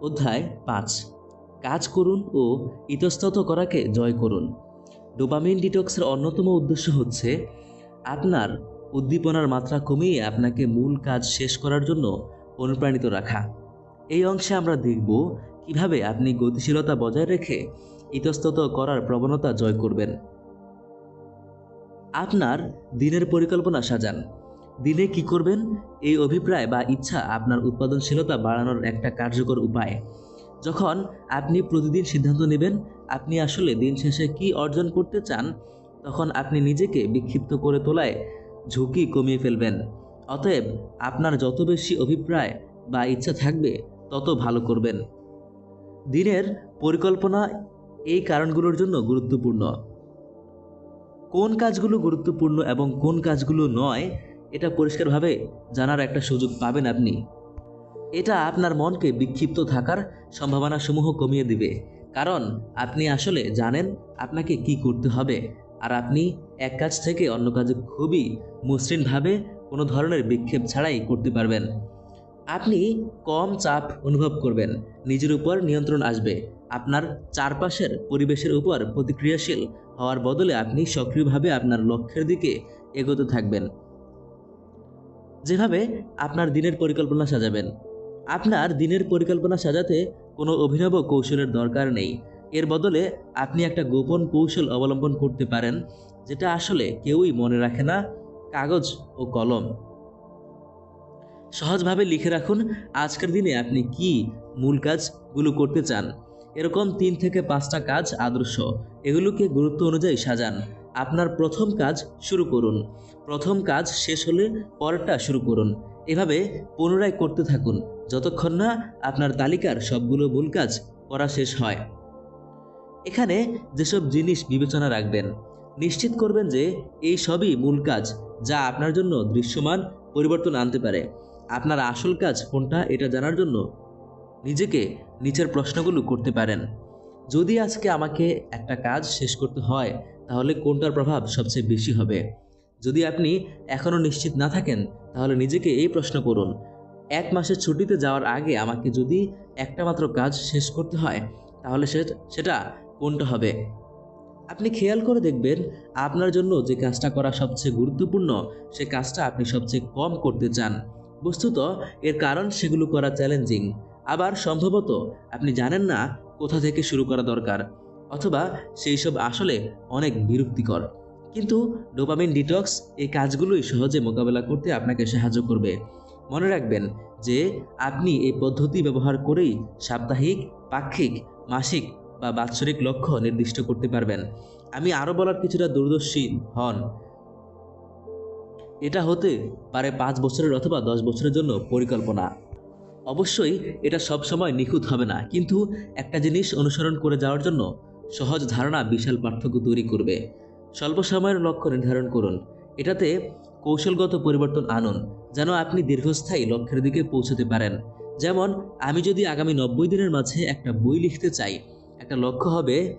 অধ্যায় পাঁচ। কাজ করুন ও ইতস্তত করাকে জয় করুন। ডোপামিন ডিটক্সের অন্যতম উদ্দেশ্য হচ্ছে, আপনার উদ্দীপনার মাত্রা কমিয়ে আপনাকে মূল কাজ শেষ করার জন্য অনুপ্রাণিত রাখা। এই অংশে আমরা দেখব কীভাবে আপনি গতিশীলতা বজায় রেখে ইতস্তত করার প্রবণতা জয় করবেন। আপনার দিনের পরিকল্পনা সাজান। দিনে কি করবেন? এই অভিপ্রায় বা ইচ্ছা আপনার উৎপাদনশীলতা বাড়ানোর একটা কার্যকর উপায়। যখন আপনি প্রতিদিন সিদ্ধান্ত নেবেন, আপনি আসলে দিন শেষে কি অর্জন করতে চান, তখন আপনি নিজেকে বিক্ষিপ্ত করে তোলায় ঝুঁকি কমিয়ে ফেলবেন। অতএব আপনার যত বেশি অভিপ্রায় বা ইচ্ছা থাকবে, তত ভালো করবেন। দিনের পরিকল্পনা এই কারণগুলোর জন্য গুরুত্বপূর্ণ। কোন কাজগুলো গুরুত্বপূর্ণ এবং কোন কাজগুলো নয় এটা পরিষ্কারভাবে জানার একটা সুযোগ পাবেন আপনি। এটা আপনার মনকে বিক্ষিপ্ত থাকার সম্ভাবনাসমূহ কমিয়ে দিবে। কারণ আপনি আসলে জানেন আপনাকে কি করতে হবে। আর আপনি এক কাজ থেকে অন্য কাজে খুবই মসৃণভাবে কোনো ধরনের বিক্ষেপ ছাড়াই করতে পারবেন। আপনি কম চাপ অনুভব করবেন। নিজের উপর নিয়ন্ত্রণ আসবে। আপনার চারপাশের পরিবেশের উপর প্রতিক্রিয়াশীল হওয়ার বদলে আপনি সক্রিয়ভাবে আপনার লক্ষ্যের দিকে এগোতে থাকবেন। যেভাবে আপনার দিনের পরিকল্পনা সাজাবেন। আপনার দিনের পরিকল্পনা সাজাতে কোনো অভিনব কৌশলের দরকার নেই। এর বদলে আপনি একটা গোপন কৌশল অবলম্বন করতে পারেন, যেটা আসলে কেউই মনে রাখে না, কাগজ ও কলম। সহজভাবে লিখে রাখুন, আজকের দিনে আপনি কি মূল কাজগুলো করতে চান। এরকম তিন থেকে পাঁচটা কাজ আদর্শ। এগুলোকে গুরুত্ব অনুযায়ী সাজান। আপনার প্রথম কাজ শুরু করুন। প্রথম কাজ শেষ হলে পরেরটা শুরু করুন। এভাবে পুনরায় করতে থাকুন। যতক্ষণ না আপনার তালিকার সবগুলো ভুল কাজ করা শেষ হয়। এখানে যেসব জিনিস বিবেচনা রাখবেন, নিশ্চিত করবেন যে এই সবই মূল কাজ যা আপনার জন্য দৃশ্যমান পরিবর্তন আনতে পারে। আপনার আসল কাজ কোনটা এটা জানার জন্য নিজেকে নিচের প্রশ্নগুলো করতে পারেন। যদি আজকে আমাকে একটা কাজ শেষ করতে হয় তাহলে কোনটার প্রভাব সবচেয়ে বেশি হবে? যদি আপনি এখনও নিশ্চিত না থাকেন, তাহলে নিজেকে এই প্রশ্ন করুন। এক মাসের ছুটিতে যাওয়ার আগে আমাকে যদি একটা মাত্র কাজ শেষ করতে হয়, তাহলে সেটা কোনটা হবে? আপনি খেয়াল করে দেখবেন, আপনার জন্য যে কাজটা করা সবচেয়ে গুরুত্বপূর্ণ, সে কাজটা আপনি সবচেয়ে কম করতে চান। বস্তুত, এর কারণ সেগুলো করা চ্যালেঞ্জিং আবার সম্ভবত, আপনি জানেন না কোথা থেকে শুরু করা দরকার। অথবা সেই সব আসলে অনেক বিরক্তিকর। কিন্তু ডোপামিন ডিটক্স এই কাজগুলোই সহজে মোকাবেলা করতে আপনাকে সাহায্য করবে। মনে রাখবেন যে আপনি এই পদ্ধতি ব্যবহার করেই সাপ্তাহিক, পাক্ষিক, মাসিক বা বাৎসরিক লক্ষ্য নির্দিষ্ট করতে পারবেন। আমি আরও বলার কিছুটা দূরদর্শী হন। এটা হতে পারে পাঁচ বছরের অথবা দশ বছরের জন্য পরিকল্পনা। অবশ্যই এটা সব সময় নিখুঁত হবে না, কিন্তু একটা জিনিস অনুসরণ করে যাওয়ার জন্য সহজ ধারণা বিশাল পার্থক্য তৈরি করবে। স্বল্প সময়ের লক্ষ্য নির্ধারণ করুন। এটাতে কৌশলগত পরিবর্তন আনুন, যেন আপনি দীর্ঘস্থায়ী লক্ষ্যের দিকে পৌঁছতে পারেন। যেমন, আমি যদি আগামী নব্বই দিনের মাঝে একটা বই লিখতে চাই, একটা লক্ষ্য হবে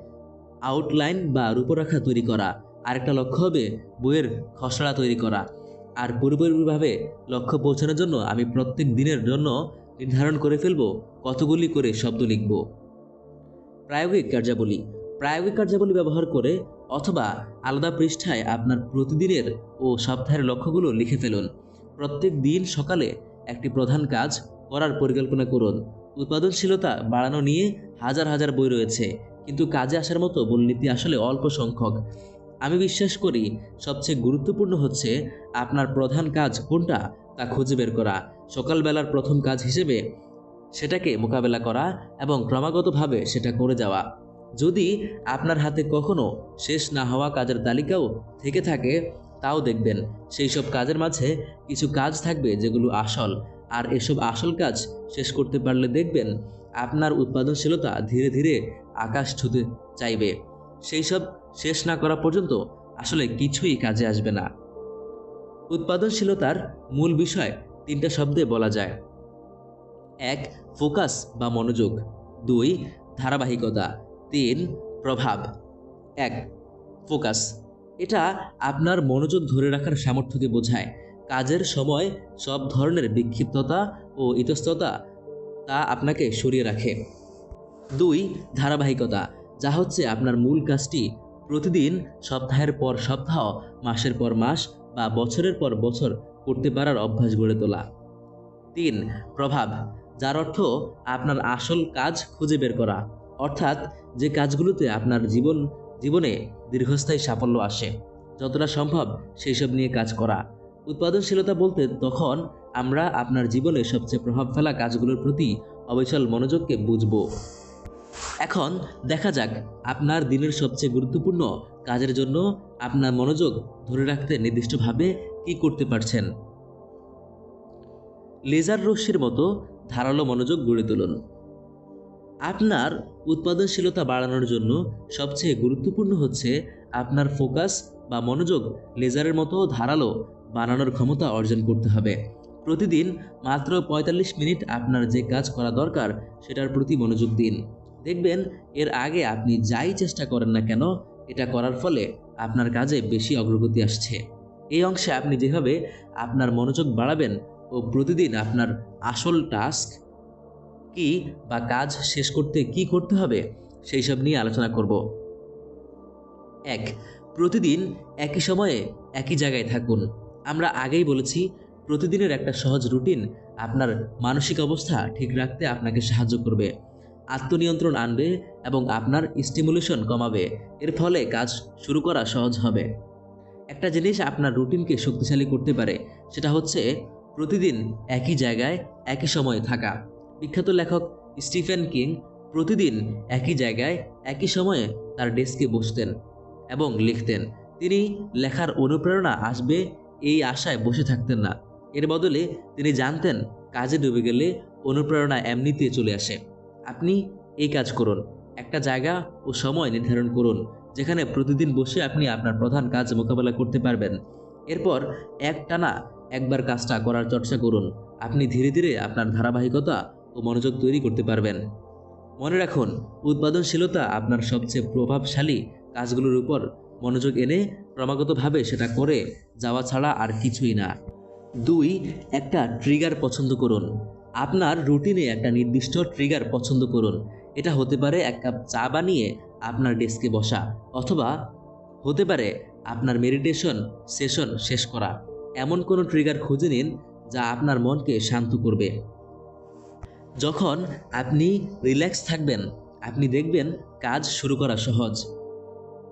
আউটলাইন বা রূপরেখা তৈরি করা আর একটা লক্ষ্য হবে বইয়ের খসড়া তৈরি করা। আর পুরোপুরিভাবে লক্ষ্য পৌঁছানোর জন্য আমি প্রত্যেক দিনের জন্য নির্ধারণ করে ফেলব, কতগুলি করে শব্দ লিখব। প্রায়োগিক কার্যাবলী প্রায়োগিক কার্যাবলী ব্যবহার করে অথবা আলাদা পৃষ্ঠায় আপনার প্রতিদিনের ও সপ্তাহের লক্ষ্যগুলো লিখে ফেলুন। প্রত্যেক দিন সকালে একটি প্রধান কাজ করার পরিকল্পনা করুন। উৎপাদনশীলতা বাড়ানো নিয়ে হাজার হাজার বই রয়েছে, কিন্তু কাজে আসার মতো মূলনীতি আসলে অল্প সংখ্যক। আমি বিশ্বাস করি সবচেয়ে গুরুত্বপূর্ণ হচ্ছে আপনার প্রধান কাজ কোনটা তা খুঁজে বের করা। সকালবেলার প্রথম কাজ হিসেবে সেটাকে মোকাবেলা করা এবং ক্রমাগতভাবে সেটা করে যাওয়া। যদি আপনার হাতে কখনো শেষ না হওয়া কাজের তালিকাও থেকে থাকে, তাও দেখবেন সেই সব কাজের মাঝে কিছু কাজ থাকবে যেগুলো আসল। আর এসব আসল কাজ শেষ করতে পারলে দেখবেন আপনার উৎপাদনশীলতা ধীরে ধীরে আকাশ ছুতে চাইবে। সেই সব শেষ না করা পর্যন্ত আসলে কিছুই কাজে আসবে না। উৎপাদনশীলতার মূল বিষয় তিনটা শব্দে বলা যায়। এক, ফোকাস বা মনোযোগ। দুই, ধারাবাহিকতা। তিন প্রভাব। এক, ফোকাস। এটা আপনার মনোযোগ ধরে রাখার সামর্থ্যকে বোঝায়। কাজের সময় সব ধরনের বিক্ষিপ্ততা ও ইতস্ততা তা আপনাকে সরিয়ে রাখে। দুই, ধারাবাহিকতা, যা হচ্ছে আপনার মূল কাজটি। প্রতিদিন সপ্তাহের পর সপ্তাহ, মাসের পর মাস বা বছরের পর বছর করতে পারার অভ্যাস গড়ে তোলা। তিন, প্রভাব, যার অর্থ আপনার আসল কাজ খুঁজে বের করা। অর্থাৎ যে কাজগুলোতে আপনার জীবন, জীবনে দীর্ঘস্থায়ী সাফল্য আসে, যতটা সম্ভব সেই সব নিয়ে কাজ করা। উৎপাদনশীলতা বলতে তখন আমরা আপনার জীবনে সবচেয়ে প্রভাব ফেলা কাজগুলোর প্রতি অবিচল মনোযোগকে বুঝব। এখন দেখা যাক আপনার দিনের সবচেয়ে গুরুত্বপূর্ণ কাজের জন্য আপনার মনোযোগ ধরে রাখতে নির্দিষ্টভাবে কি করতে পারছেন। লেজার রশ্মির মতো ধারালো মনোযোগ গড়ে তুলুন। আপনার উৎপাদনশীলতা বাড়ানোর জন্য সবচেয়ে গুরুত্বপূর্ণ হচ্ছে আপনার ফোকাস বা মনোযোগ লেজারের মতো ধারালো বানানোর ক্ষমতা অর্জন করতে হবে। প্রতিদিন মাত্র ৪৫ মিনিট আপনার যে কাজ করা দরকার সেটার প্রতি মনোযোগ দিন। দেখবেন এর আগে আপনি যাই চেষ্টা করেন না কেন, এটা করার ফলে আপনার কাজে বেশি অগ্রগতি আসছে। এই অংশে আপনি যেভাবে আপনার মনোযোগ বাড়াবেন ও প্রতিদিন আপনার আসল টাস্ক কি বা কাজ শেষ করতে কি করতে হবে, সেই সব নিয়ে আলোচনা করব। এক, প্রতিদিন একই সময়ে একই জায়গায় থাকুন। আমরা আগেই বলেছি, প্রতিদিনের একটা সহজ রুটিন আপনার মানসিক অবস্থা ঠিক রাখতে আপনাকে সাহায্য করবে। আত্মনিয়ন্ত্রণ আনবে এবং আপনার স্টিমুলেশন কমাবে। এর ফলে কাজ শুরু করা সহজ হবে। একটা জিনিস আপনার রুটিনকে শক্তিশালী করতে পারে, সেটা হচ্ছে প্রতিদিন একই জায়গায় একই সময়ে থাকা। বিখ্যাত লেখক স্টিফেন কিং প্রতিদিন একই জায়গায়, একই সময়ে তার ডেস্কে বসতেন এবং লিখতেন। তিনি লেখার অনুপ্রেরণা আসবে এই আশায় বসে থাকতেন না। এর বদলে তিনি জানতেন, কাজে ডুবে গেলে অনুপ্রেরণা এমনিতে চলে আসে। আপনি এই কাজ করুন, একটা জায়গা ও সময় নির্ধারণ করুন, যেখানে প্রতিদিন বসে আপনি আপনার প্রধান কাজ মোকাবেলা করতে পারবেন। এরপর একটানা একবার কাজটা করার চর্চা করুন। আপনি ধীরে ধীরে আপনার ধারাবাহিকতা ও মনোযোগ তৈরি করতে পারবেন। মনে রাখুন, উৎপাদনশীলতা আপনার সবচেয়ে প্রভাবশালী কাজগুলোর উপর মনোযোগ এনে ক্রমাগতভাবে সেটা করে যাওয়া ছাড়া আর কিছুই না। দুই, একটা ট্রিগার পছন্দ করুন। আপনার রুটিনে একটা নির্দিষ্ট ট্রিগার পছন্দ করুন। এটা হতে পারে এক কাপ চা বানিয়ে আপনার ডেস্কে বসা অথবা হতে পারে আপনার মেডিটেশন সেশন শেষ করা। এমন কোনো ট্রিগার খুঁজে নিন যা আপনার মনকে শান্ত করবে। যখন আপনি রিল্যাক্স থাকবেন, আপনি দেখবেন কাজ শুরু করা সহজ।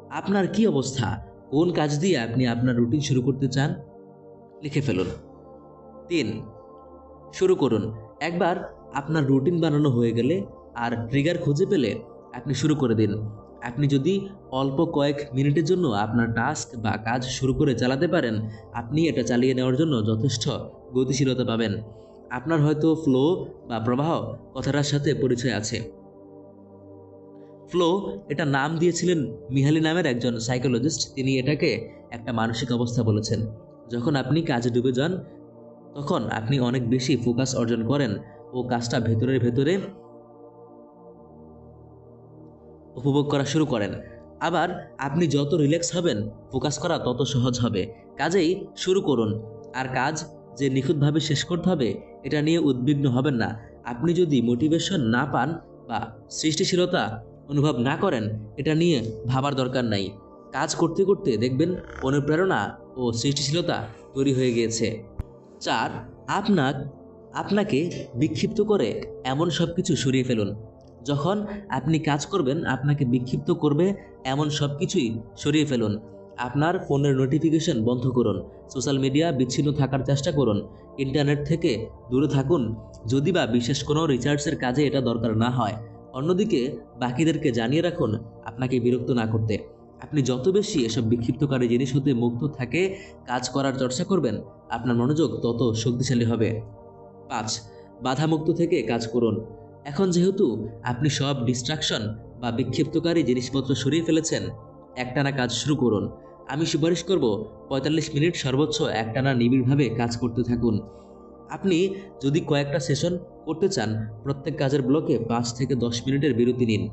আপনার কি অবস্থা? কোন কাজ দিয়ে আপনি আপনার রুটিন শুরু করতে চান? লিখে ফেলুন। তিন, শুরু করুন। একবার আপনার রুটিন বানানো হয়ে গেলে আর ট্রিগার খুঁজে পেলে আপনি শুরু করে দিন। আপনি যদি অল্প কয়েক মিনিটের জন্য আপনার টাস্ক বা কাজ শুরু করে চালাতে পারেন, আপনি এটা চালিয়ে নেওয়ার জন্য যথেষ্ট গতিশীলতা পাবেন। আপনার হয়তো ফ্লো বা প্রবাহ কথাটার সাথে পরিচয় আছে। ফ্লো এটা নাম দিয়েছিলেন মিহালি নামের একজন সাইকোলজিস্ট তিনি এটাকে একটা মানসিক অবস্থা বলেছেন। যখন আপনি কাজে ডুবে যান, তখন আপনি অনেক বেশি ফোকাস অর্জন করেন ও কাজটা ভেতরের ভেতরে উপভোগ করা শুরু করেন। আবার আপনি যত রিল্যাক্স হবেন ফোকাস করা তত সহজ হবে। কাজেই শুরু করুন। আর কাজ যে নিখুঁতভাবে শেষ করতে হবে, এটা নিয়ে উদ্বিগ্ন হবেন না। আপনি যদি মোটিভেশন না পান বা সৃষ্টিশীলতা অনুভব না করেন, এটা নিয়ে ভাবার দরকার নাই। কাজ করতে করতে দেখবেন অনুপ্রেরণা ও সৃষ্টিশীলতা তৈরি হয়ে গিয়েছে। চার আপনার আপনাকে বিক্ষিপ্ত করে এমন সব কিছু সরিয়ে ফেলুন। যখন আপনি কাজ করবেন, আপনাকে বিক্ষিপ্ত করবে এমন সব কিছুই সরিয়ে ফেলুন। আপনার ফোনের নোটিফিকেশন বন্ধ করুন সোশ্যাল মিডিয়া বিচ্ছিন্ন থাকার চেষ্টা করুন ইন্টারনেট থেকে দূরে থাকুন, যদি বা বিশেষ কোনো রিচার্জের কাজে এটা দরকার না হয়। অন্যদিকে, বাকিদেরকে জানিয়ে রাখুন আপনাকে বিরক্ত না করতে। আপনি যত বেশি এসব বিক্ষিপ্তকারী জিনিস হতে মুক্ত থাকে, কাজ করার চর্চা করবেন, আপনার মনোযোগ তত শক্তিশালী হবে। পাঁচ, বাধামুক্ত থেকে কাজ করুন। এখন যেহেতু আপনি সব ডিস্ট্রাকশন বা বিক্ষিপ্তকারী জিনিসপত্র সরিয়ে ফেলেছেন, একটানা কাজ শুরু করুন। আমি সুপারিশ করব, পঁয়তাল্লিশ মিনিট সর্বোচ্চ একটানা নিবিড়ভাবে কাজ করতে থাকুন। আপনি যদি কয়েকটা সেশন করতে চান, প্রত্যেক কাজের ব্লকে পাঁচ থেকে দশ মিনিটের বিরতি নিন।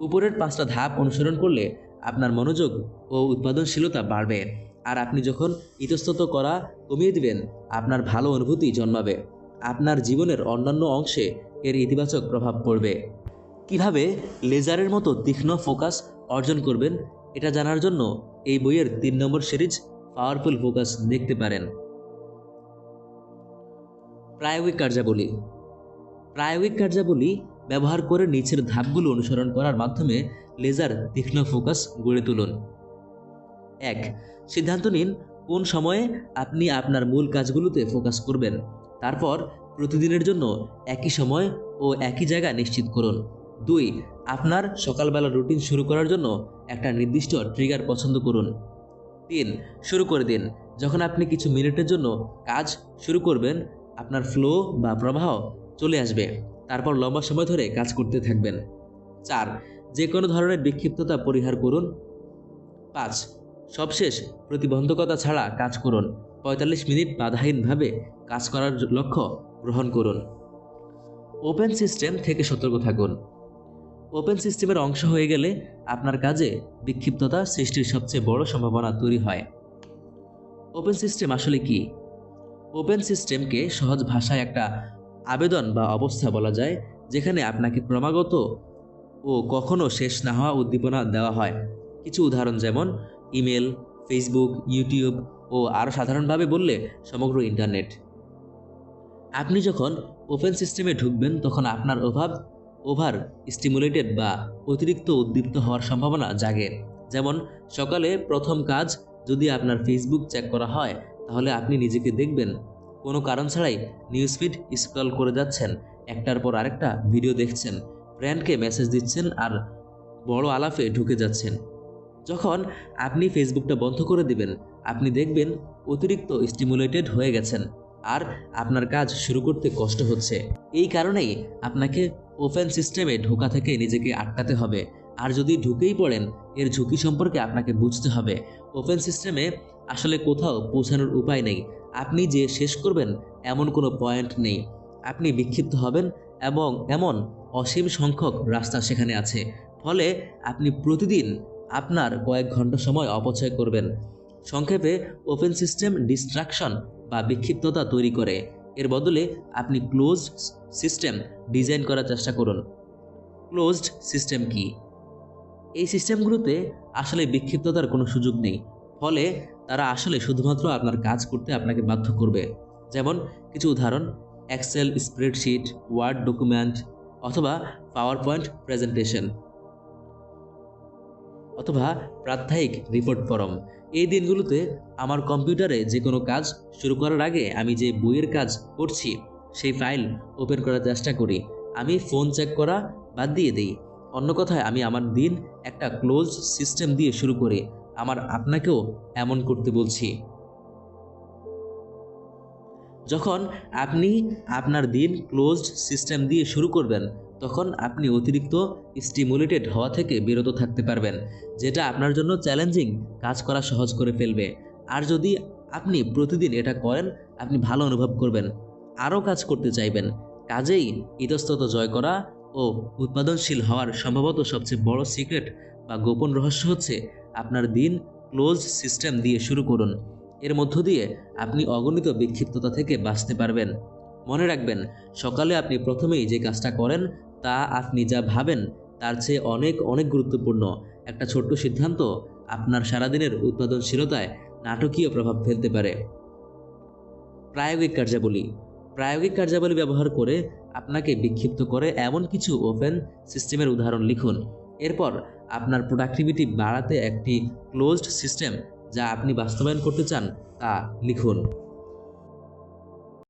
উপরের পাঁচটা ধাপ অনুসরণ করলে আপনার মনোযোগ ও উৎপাদনশীলতা বাড়বে আর আপনি যখন ইতস্তত করা কমিয়ে দিবেন, আপনার ভালো অনুভূতি জন্মাবে। আপনার জীবনের অন্যান্য অংশে এর ইতিবাচক প্রভাব পড়বে। কীভাবে লেজারের মতো তীক্ষ্ণ ফোকাস অর্জন করবেন এটা জানার জন্য এই বইয়ের তিন নম্বর সিরিজ পাওয়ারফুল ফোকাস দেখতে পারেন। প্রায়োগিক কার্যাবলী। প্রায়োগিক কার্যাবলী ব্যবহার করে নিচের ধাপগুলো অনুসরণ করার মাধ্যমে লেজার তীক্ষ্ণ ফোকাস গড়ে তুলুন। এক, সিদ্ধান্ত নিন কোন সময়ে আপনি আপনার মূল কাজগুলোতে ফোকাস করবেন। তারপর প্রতিদিনের জন্য একই সময় ও একই জায়গা নিশ্চিত করুন। দুই, আপনার সকালবেলা রুটিন শুরু করার জন্য একটা নির্দিষ্ট ট্রিগার পছন্দ করুন। তিন, শুরু করে দিন। যখন আপনি কিছু মিনিটের জন্য কাজ শুরু করবেন, আপনার ফ্লো বা প্রবাহ চলে আসবে। তারপর লম্বা সময় ধরে কাজ করতে থাকবেন। চার যে কোনো ধরনের বিক্ষিপ্ততা পরিহার করুন। পাঁচ, সবশেষ প্রতিবন্ধকতা ছাড়া কাজ করুন। পঁয়তাল্লিশ মিনিট বাধাহীনভাবে কাজ করার লক্ষ্য গ্রহণ করুন। ওপেন সিস্টেম থেকে সতর্ক থাকুন। ওপেন সিস্টেমের অংশ হয়ে গেলে আপনার কাজে বিক্ষিপ্ততা সৃষ্টির সবচেয়ে বড় সম্ভাবনা তৈরি হয়। ওপেন সিস্টেম আসলে কি? ওপেন সিস্টেমকে সহজ ভাষায় একটা আবেদন বা অবস্থা বলা যায়, যেখানে আপনাকে ক্রমাগত ও কখনো শেষ না হওয়া উদ্দীপনা দেওয়া হয়। কিছু উদাহরণ যেমন, ইমেল, ফেসবুক, ইউটিউব ও আরও সাধারণভাবে বললে সমগ্র ইন্টারনেট। আপনি যখন ওপেন সিস্টেমে ঢুকবেন, তখন আপনার অভাব ওভার স্টিমুলেটেড বা অতিরিক্ত উদ্দীপ্ত হওয়ার সম্ভাবনা জাগে। যেমন, সকালে প্রথম কাজ যদি আপনার ফেসবুক চেক করা হয়, তাহলে আপনি নিজেকে দেখবেন। কোনো কারণ ছাড়াই নিউজ ফিড স্ক্রল করে যাচ্ছেন, একটার পর আরেকটা ভিডিও দেখছেন ফ্রেন্ডকে মেসেজ দিচ্ছেন আর বড় আলাপে ঢুকে যাচ্ছেন। যখন আপনি ফেসবুকটা বন্ধ করে দিবেন, আপনি দেখবেন অতিরিক্ত স্টিমুলেটেড হয়ে গেছেন আর আপনার কাজ শুরু করতে কষ্ট হচ্ছে। এই কারণেই আপনাকে ওপেন সিস্টেমে ঢোকা থেকে নিজেকে আটকাতে হবে। আর যদি ঢুকেই পড়েন, এর ঝুঁকি সম্পর্কে আপনাকে বুঝতে হবে। ওপেন সিস্টেমে আসলে কোথাও পৌঁছানোর উপায় নেই। আপনি যে শেষ করবেন, এমন কোনো পয়েন্ট নেই। আপনি বিক্ষিপ্ত হবেন এবং এমন অসীম সংখ্যক রাস্তা সেখানে আছে। ফলে আপনি প্রতিদিন আপনার কয়েক ঘণ্টা সময় অপচয় করবেন। সংক্ষেপে, ওপেন সিস্টেম ডিস্ট্রাকশন বা বিক্ষিপ্ততা তৈরি করে। এর বদলে আপনি ক্লোজড সিস্টেম ডিজাইন করার চেষ্টা করুন। ক্লোজড সিস্টেম কি? এই সিস্টেমগুলোতে আসলে বিক্ষিপ্ততার কোনো সুযোগ নেই, ফলে তারা আসলে শুধুমাত্র আপনার কাজ করতে আপনাকে বাধ্য করবে। যেমন কিছু উদাহরণ এক্সেল স্প্রেডশিট ওয়ার্ড ডকুমেন্ট অথবা পাওয়ার পয়েন্ট প্রেজেন্টেশন অথবা প্রাত্যহিক রিপোর্ট ফরম এই দিনগুলোতে আমার কম্পিউটারে যে কোনো কাজ শুরু করার আগে আমি যে বইয়ের কাজ করছি, সেই ফাইল ওপেন করার চেষ্টা করি। আমি ফোন চেক করা বাদ দিয়ে দিই। অন্য কথায়, আমি আমার দিন একটা ক্লোজ সিস্টেম দিয়ে শুরু করি। আমার আপনাকেও এমন করতে বলছি। যখন আপনি আপনার দিন ক্লোজড সিস্টেম দিয়ে শুরু করবেন তখন আপনি অতিরিক্ত স্টিমুলেটেড হওয়া থেকে বিরত থাকতে পারবেন, যেটা আপনার জন্য চ্যালেঞ্জিং কাজ করা সহজ করে ফেলবে। আর যদি আপনি প্রতিদিন এটা করেন, আপনি ভালো অনুভব করবেন, আরও কাজ করতে চাইবেন। কাজেই ইতস্তত জয় করা ও উৎপাদনশীল হওয়ার সম্ভবত সবচেয়ে বড় সিক্রেট বা গোপন রহস্য হচ্ছে আপনার দিন ক্লোজ সিস্টেম দিয়ে শুরু করুন। এর মধ্য দিয়ে আপনি অগণিত বিক্ষিপ্ততা থেকে বাঁচতে পারবেন। মনে রাখবেন, সকালে আপনি প্রথমেই যে কাজটা করেন তা আপনি যা ভাবেন তার চেয়ে অনেক অনেক গুরুত্বপূর্ণ। একটা ছোট্ট সিদ্ধান্ত আপনার সারাদিনের উৎপাদনশীলতায় নাটকীয় প্রভাব ফেলতে পারে। প্রায়োগিক কার্যাবলী। প্রায়োগিক কার্যাবলী ব্যবহার করে আপনাকে বিক্ষিপ্ত করে এমন কিছু ওপেন সিস্টেমের উদাহরণ লিখুন। এরপর আপনার প্রোডাক্টিভিটি বাড়াতে একটি ক্লোজড সিস্টেম যা আপনি বাস্তবায়ন করতে চান তা লিখুন।